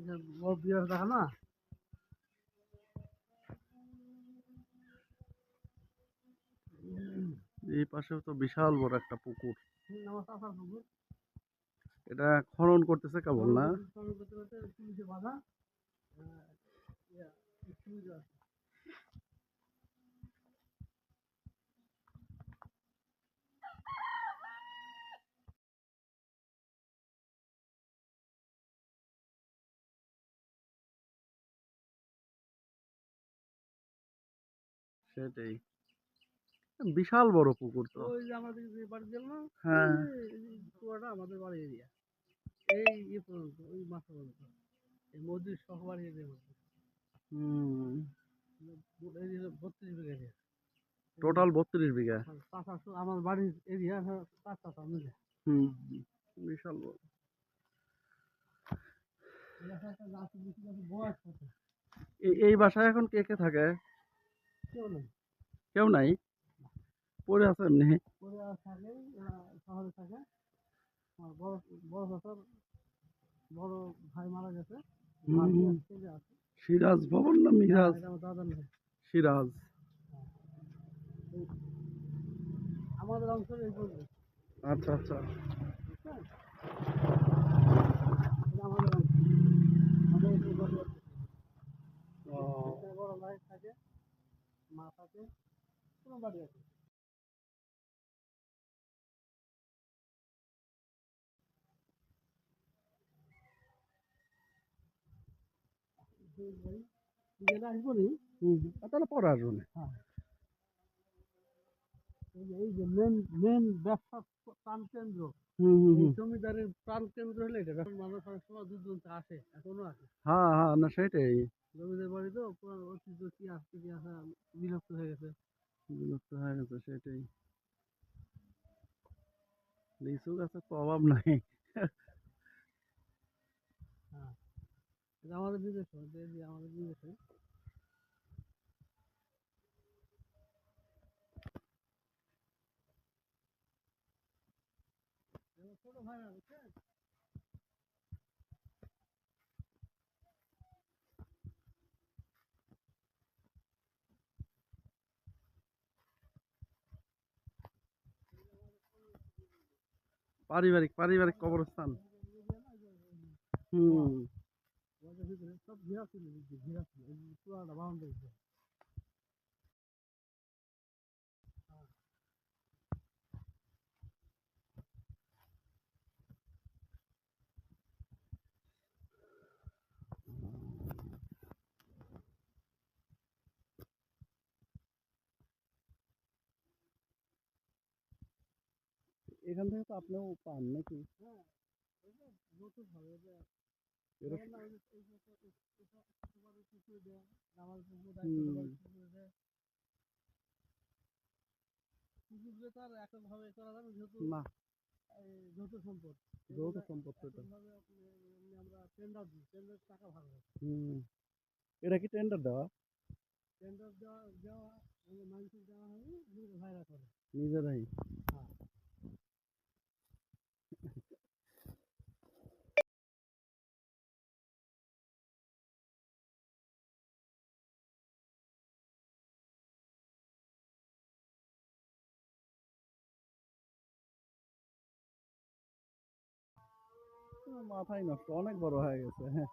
এই পাশে বড় বিয়ার দেখা না? এই পাশেও তো বিশাল বড় একটা পুকুর। এটা খনন করতেছে কেবল না? সেটাই। বিশাল বড় পুকুর তো। ওই যে আমাদের যে বাড়ি গেল না হ্যাঁ। আমাদের বাড়ি এরিয়া এই ইয়ে পর্যন্ত ওই মাথা পর্যন্ত। এই মোদির সহবাড়ি এরিয়া হুম। বত্রিশ বিঘা এরিয়া টোটাল বত্রিশ বিঘা। চাষা আমার বাড়ির এরিয়া চার চাষা মিলে হুম বিশাল বড়। এই বাসায় এখন কে কে থাকে? কেউ নেই। কেউ নাই? পড়ে আছে এমনি? পরে থাকে শহরে থাকে। আমার বড় বড় চাচার বড় ভাই মারা গেছে। সিরাজ ভবন না মিরাজ? সিরাজ। আমাদের অঞ্চল এই আচ্ছা আচ্ছা। আমাদের আমাদের বড় ভাই থাকে। মা থাকে কোনো বাড়ি আছে। গেলে আসব নি? তাহলে পরে আসব না। হ্যাঁ। এই যে- মেন মেন ব্যবসা প্রাণ কেন্দ্র। জমিদারের প্রাণ কেন্দ্র হলে এটা। এখন মানুষ অনেক সময় দূর দূরান্তে আসে এখনও আসে। হ্যাঁ হ্যাঁ না সেটাই। জমিদার বাড়ি তো? পুরো ঐতিহ্য কি আসছে কি আসা বিলুপ্ত হয়ে গেছে? বিলুপ্ত হয়ে গেছে সেটাই। লিচু গাছের তো অভাব নাই। আমাদের নিজস্ব যে যে আমাদের নিজস্ব ছোট ভাই না বুঝছেন? পারিবারিক পারিবারিক কবরস্থান। হুম ওদের ভিতরে সব ঘেরা ছিল বুঝছি ঘেরা ছিল এই যে পুরাটা বাউন্ডারি ছিল এখান থেকে তো আপনিও পান নাকি নতুন হবে এটা এরা যেমন না ওই যে- এই যে একটা- এই- এটা সবারই পুকুরে দেয়, আমার পুকুর হুম। সবারই পুকুরে দেয়। পুকুর দিয়ে তো আর এককভাবে এ করা যাবে না, যেহেতু না এই যৌথ সম্পদ। যৌথ তো আপনি এমনি আমরা টেন্ডার দিই টেন্ডার টাকা ভাগ হুম। এটা কি টেন্ডার দেওয়া? টেন্ডার দেওয়া দেওয়া মানে মানুষের দেওয়া হবে নিজের ভাইরা করে। নিজেরাই। হ্যাঁ। মাথায় নষ্ট অনেক বড় হয়ে গেছে হ্যাঁ।